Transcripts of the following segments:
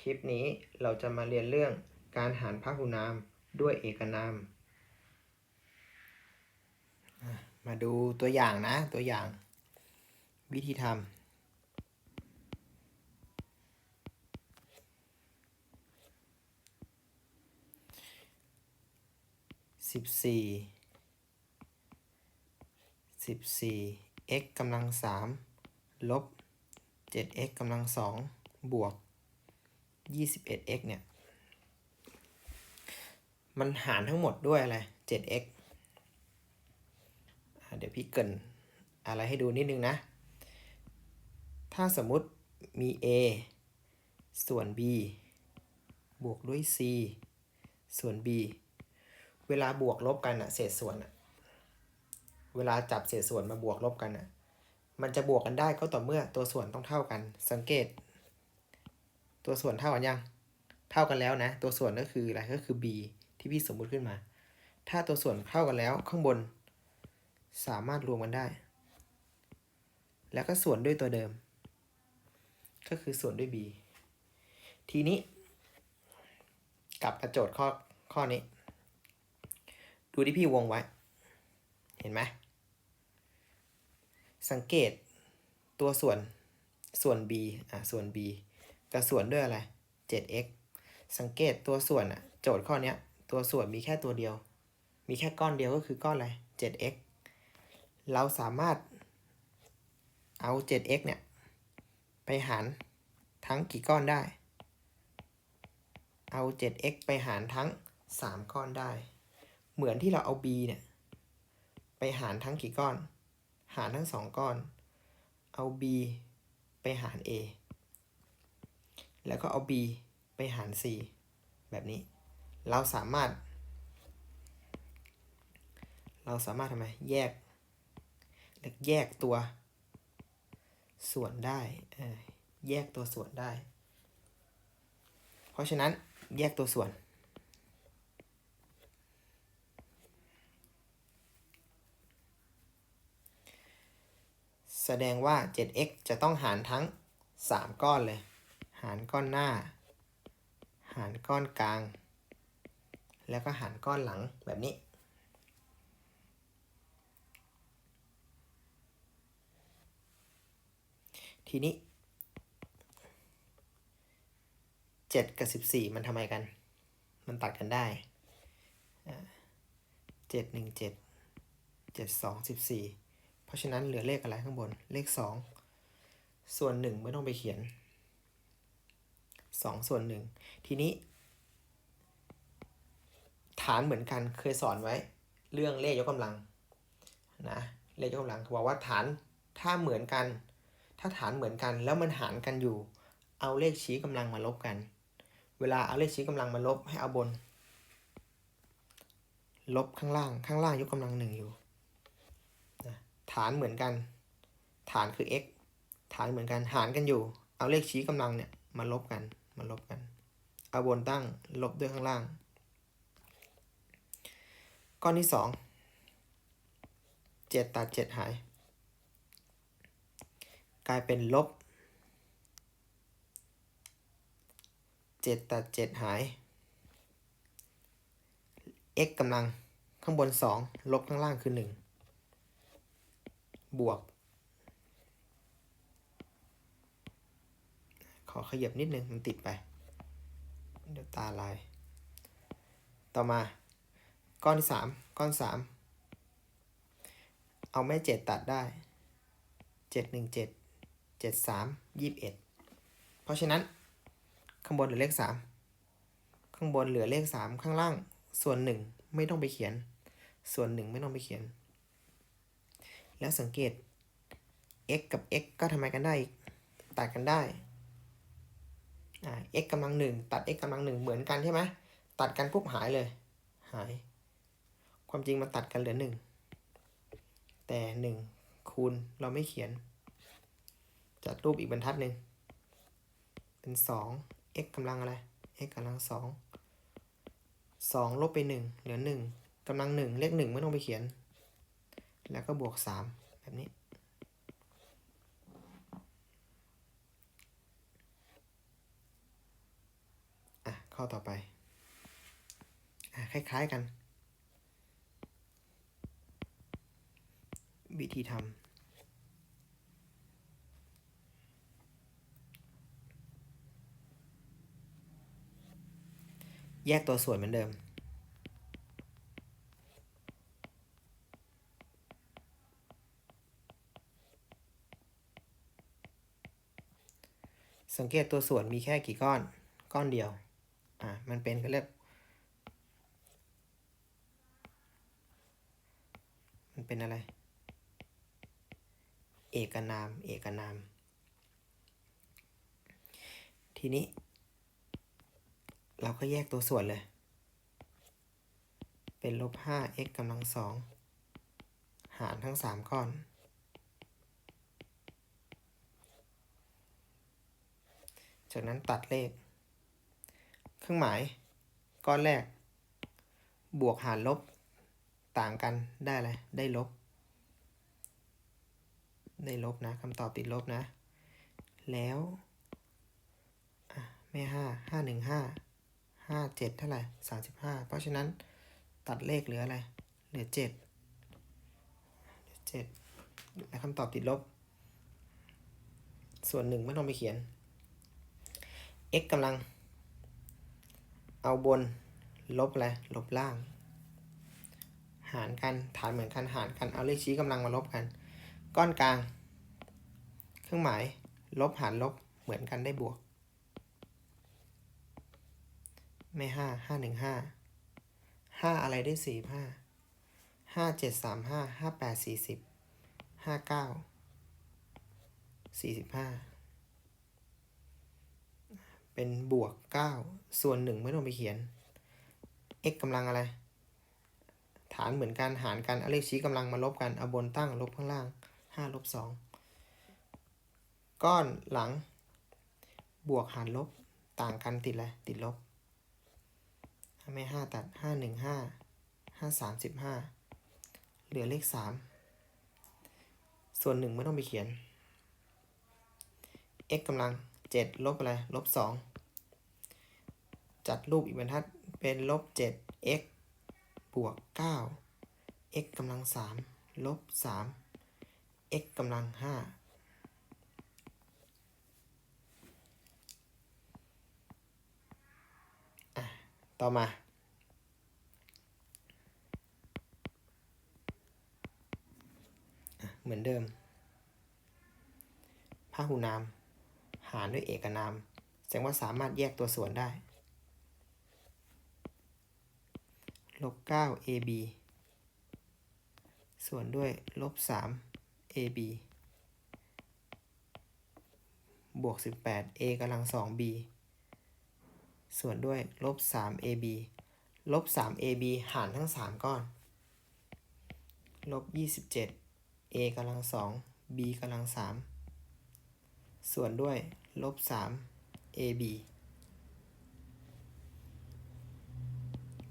คลิปนี้เราจะมาเรียนเรื่องการหารพหุนามด้วยเอกนาม มาดูตัวอย่างนะตัวอย่าง วิธีทำสิบสี่สิบสี่ x กำลังสามลบเจ็ด x กำลังสองบวก ยี่สิบเอ็ด x เนี่ย มันหารทั้งหมดด้วยอะไรเจ็ด x เดี๋ยวพี่เกรินอะไรให้ดูนิดนึงนะ ถ้าสมมุติมี a ส่วน b บวกด้วย c ส่วน b เวลาบวกลบกันอะเศษส่วนอะเวลาจับเศษส่วนมาบวกลบกันอะมันจะบวกกันได้ก็ต่อเมื่อตัวส่วนต้องเท่ากัน สังเกต ตัวส่วนเท่ากันยัง เท่ากันแล้วนะ ตัวส่วนก็คืออะไรก็คือ b ที่พี่สมมุติขึ้นมา ถ้าตัวส่วนเท่ากันแล้วข้างบน สามารถรวมกันได้ แล้วก็ส่วนด้วยตัวเดิม ก็คือส่วนด้วย b ทีนี้ กลับมาโจทย์ข้อข้อนี้ ดูที่พี่วงไว้ เห็นไหมสังเกตตัวส่วนส่วน b อะส่วน b กับส่วนด้วยอะไร 7x สังเกตตัวส่วนอะโจทย์ข้อนี้ตัวส่วนมีแค่ตัวเดียว มีแค่ก้อนเดียวก็คือก้อนอะไร 7x เราสามารถเอา 7x เนี่ย ไปหารทั้งกี่ก้อนได้ เอา 7x ไปหารทั้ง 3 ก้อนได้ เหมือนที่เราเอา b เนี่ย ไปหารทั้งกี่ก้อน หารทั้ง 2 ก้อน เอา b ไปหาร a แล้วก็เอา b ไปหาร c แบบนี้ เราสามารถ เราสามารถทำไมแยกแยกตัว ส่วนได้แยกตัวส่วนได้ เพราะฉะนั้นแยกตัวส่วน แสดงว่า 7x จะต้องหารทั้ง 3 ก้อนเลย หารก้อนหน้า หารก้อนกลาง แล้วก็หารก้อนหลังแบบนี้ ทีนี้7กับ14มันทำไมกัน มันตัดกันได้เจ็ดหนึ่งเจ็ดเจ็ดสองสิบสี่เพราะฉะนั้นเหลือเลขอะไรข้างบนเลขสองส่วนหนึ่งไม่ต้องไปเขียน สองส่วนหนึ่งทีนี้ ฐานเหมือนกันเคยสอนไว้ เรื่องเลขยกกำลังนะเลขยกกำลังบอกว่าฐานถ้าเหมือนกัน ถ้าฐานเหมือนกันแล้วมันหารกันอยู่ เอาเลขชี้กำลังมาลบกัน เวลาเอาเลขชี้กำลังมาลบให้เอาบน ลบข้างล่างข้างล่างยกกำลังหนึ่งอยู่นะฐานเหมือนกัน ฐานคือ x ฐานเหมือนกันหารกันอยู่ เอาเลขชี้กำลังเนี่ยมาลบกัน มาลบกัน เอาบนตั้งลบด้วยข้างล่าง ก้อนที่สองเจ็ดตัดเจ็ดหาย กลายเป็นลบเจ็ดตัดเจ็ดหาย x กำลังข้างบนสองลบข้างล่างคือหนึ่งบวก อขยับนิดนึงมันติดไปเดี๋ยวตาลาย ต่อมา ก้อนที่สามก้อนสามเอาแม่เจ็ดตัดได้เจ็ดหนึ่งเจ็ดเจ็ดสามยี่สิบเอ็ดเพราะฉะนั้น ข้างบนเหลือเลขสามข้างบนเหลือเลขสามข้างล่าง ส่วนหนึ่งไม่ต้องไปเขียน ส่วนหนึ่งไม่ต้องไปเขียน แล้วสังเกต x กับ x ก็ทำไมกันได้ ตัดกันได้ อ่า x กำลังหนึ่งตัด x กำลังหนึ่งเหมือนกันใช่ไหมตัดกันปุ๊บหายเลย หาย ความจริงมันตัดกันเหลือหนึ่งแต่หนึ่งคูณเราไม่เขียน จัดรูปอีกบรรทัดหนึ่งเป็นสอง x กำลังอะไร x กำลังสองสองลบไปหนึ่งเหลือหนึ่งกำลังหนึ่งเลขหนึ่งไม่ต้องไปเขียน แล้วก็บวกสามแบบนี้ ข้อต่อไปอะคล้าย ๆกัน วิธีทำแยกตัวส่วนเหมือนเดิม สังเกตตัวส่วนมีแค่กี่ก้อน ก้อนเดียว อะมันเป็นเขาเรียก มันเป็นอะไร เอกนาม เอกนาม ทีนี้ เราก็แยกตัวส่วนเลย เป็นลบห้า x กำลังสอง หารทั้งสามก้อนจากนั้นตัดเลข รื่องหมาย ก้อนแรก บวกหารลบ ต่างกันได้อะไร ได้ลบ ได้ลบนะคำตอบติดลบนะ แล้วอะแม่ห้าห้าหนึ่งห้าห้าเจ็ดเท่าไหร่สามสิบห้าเพราะฉะนั้นตัดเลขเหลืออะไร เหลือเจ็ดเหลือเจ็ดและคำตอบติดลบ ส่วนหนึ่งไม่ต้องไปเขียน x กำลัง เอาบนลบอะไรลบล่าง หารกันฐานเหมือนกันหารกันเอาเลขชี้กำลังมาลบกัน ก้อนกลาง เครื่องหมายลบหารลบเหมือนกันได้บวก ไม่ห้าห้าหนึ่งห้าห้าอะไรได้สี่ห้าห้าเจ็ดสามห้าห้าแปดสี่สิบห้าเก้าสี่สิบห้า เป็นบวก 9 ส่วน 1 ไม่ต้องไปเขียน x กำลังอะไร ฐานเหมือนกันหารกัน เอาเลขชี้กำลังมาลบกัน เอาบนตั้งลบข้างล่าง 5 ลบ 2 ก้อนหลัง บวกหารลบต่างกันติดอะไร ติดลบไม่ 5 ตัด 5 1 5 5 3 15 เหลือเลข 3 ส่วน 1 ไม่ต้องไปเขียน x กำลัง 7ลบอะไรลบ2จัดรูปอีกบรรทัดเป็นลบ7 x บวก9 x กำลัง3ลบ3 x กำลัง5อะต่อมา เหมือนเดิมพหูนาม หารด้วยเอกนาม แสดงว่าสามารถแยกตัวส่วนได้ลบ 9 ab ส่วนด้วยลบ 3 ab บวก 18 a กำลัง 2b ส่วนด้วยลบ 3 ab ลบ 3 ab หารทั้ง 3 ก้อน ลบ 27 a กำลัง 2 b กำลัง 3 ส่วนด้วยลบ 3 ab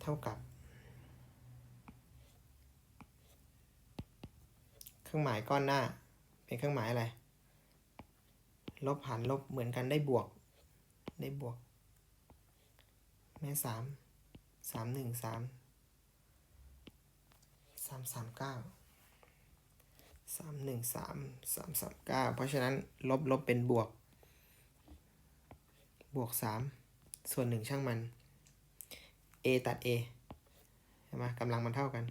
เท่ากับ เครื่องหมายก้อนหน้า เป็นเครื่องหมายอะไร ลบหารลบเหมือนกันได้บวก ได้บวก แม่สามสามหนึ่งสามสามสามเก้า สามหนึ่งสามสามสามเก้าเพราะฉะนั้นลบลบเป็นบวก บวกสามส่วนหนึ่งช่างมัน a ตัด a ใช่ไหมกำลังมันเท่ากัน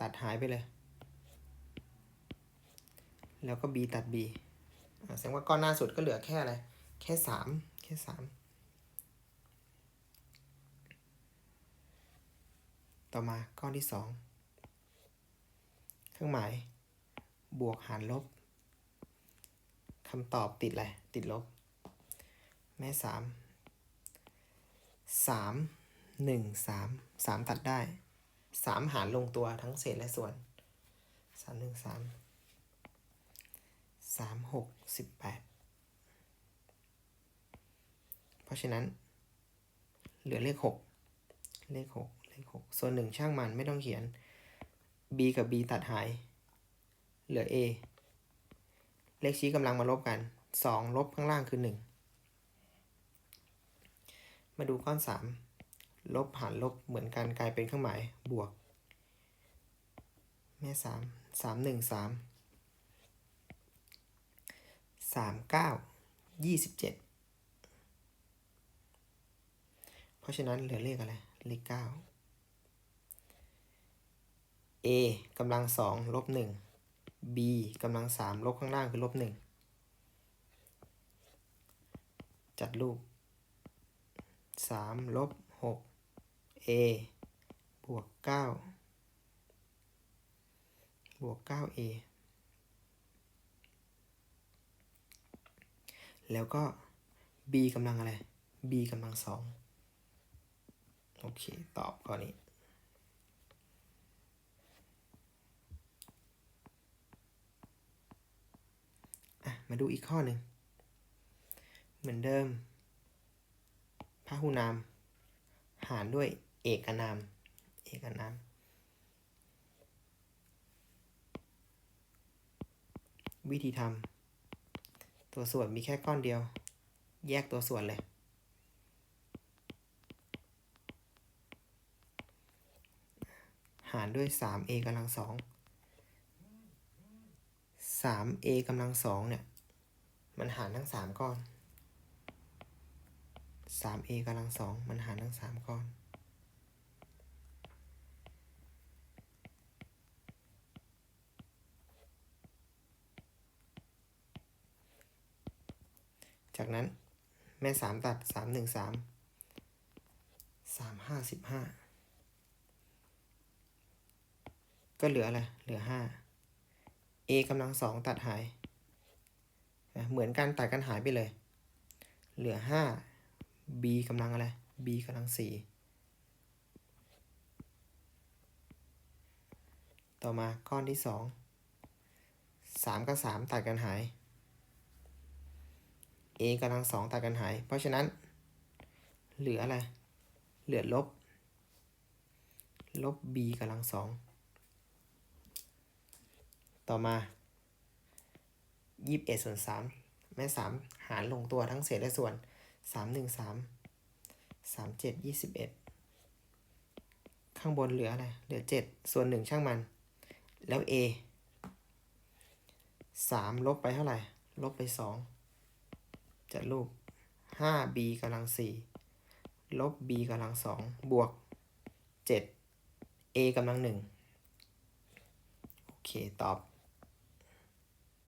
ตัดหายไปเลย แล้วก็ b ตัด b แสดงว่าก้อนหน้าสุดก็เหลือแค่อะไร แค่สามแค่สามต่อมาก้อนที่สอง รื่องหมาย บวกหารลบคำตอบติดอะไรติดลบ แม่สามสามหนึ่งสามสามตัดได้สามหารลงตัวทั้งเศษและส่วนสามหนึ่งสามสามหกสิบแปดเพราะฉะนั้น เหลือเลขหกเลขหกเลขหกส่วนหนึ่งช่างมันไม่ต้องเขียน b กับ b ตัดหาย เหลือ a เลขชี้กำลังมาลบกันสองลบข้างล่างคือหนึ่งมาดูก้อนสามลบหารลบเหมือนกันกลายเป็นเครื่องหมายบวกแม่สามสามหนึ่งสามสามเก้ายี่สิบเจ็ดเพราะฉะนั้นเหลือเลขอะไร เลขเก้า a กำลังสองลบหนึ่ง b กำลังสามลบข้างล่างคือลบหนึ่งจัดรูปสามลบหก a บวกเก้าบวกเก้า a แล้วก็ b กำลังอะไร b กำลังสองโอเค ตอบข้อนี้ มาดูอีกข้อหนึ่ง เหมือนเดิมพหุนาม หารด้วยเอกนาม เอกนาม วิธีทำตัวส่วนมีแค่ก้อนเดียว แยกตัวส่วนเลย หารด้วย 3a กำลังสอง 3a กำลังสองเนี่ย มันหารทั้ง3ก้อน 3a กำลังสองมันหารทั้ง3ก้อน จากนั้นแม่สามตัดสามหนึ่งสามสามห้าสิบห้าก็เหลืออะไร เหลือห้า a กำลังสองตัดหาย เหมือนกันตัดกันหายไปเลย เหลือห้า b กำลังอะไร b กำลังสี่ต่อมาก้อนที่สองสามกับสามตัดกันหาย a กำลังสองตัดกันหาย เพราะฉะนั้น เหลืออะไร เหลือลบ ลบ b กำลังสองต่อมา ยี่สิบเอ็ดส่วนสามแม่สามหารลงตัวทั้งเศษและส่วนสามหนึ่งสามสามเจ็ดยี่สิบเอ็ดข้างบนเหลืออะไร เหลือเจ็ดส่วนหนึ่งช่างมัน แล้ว a สามลบไปเท่าไหร่ ลบไปสองจัดรูป 5b กำลัง4ลบ b กำลัง2บวก 7a กำลัง1โอเค ตอบ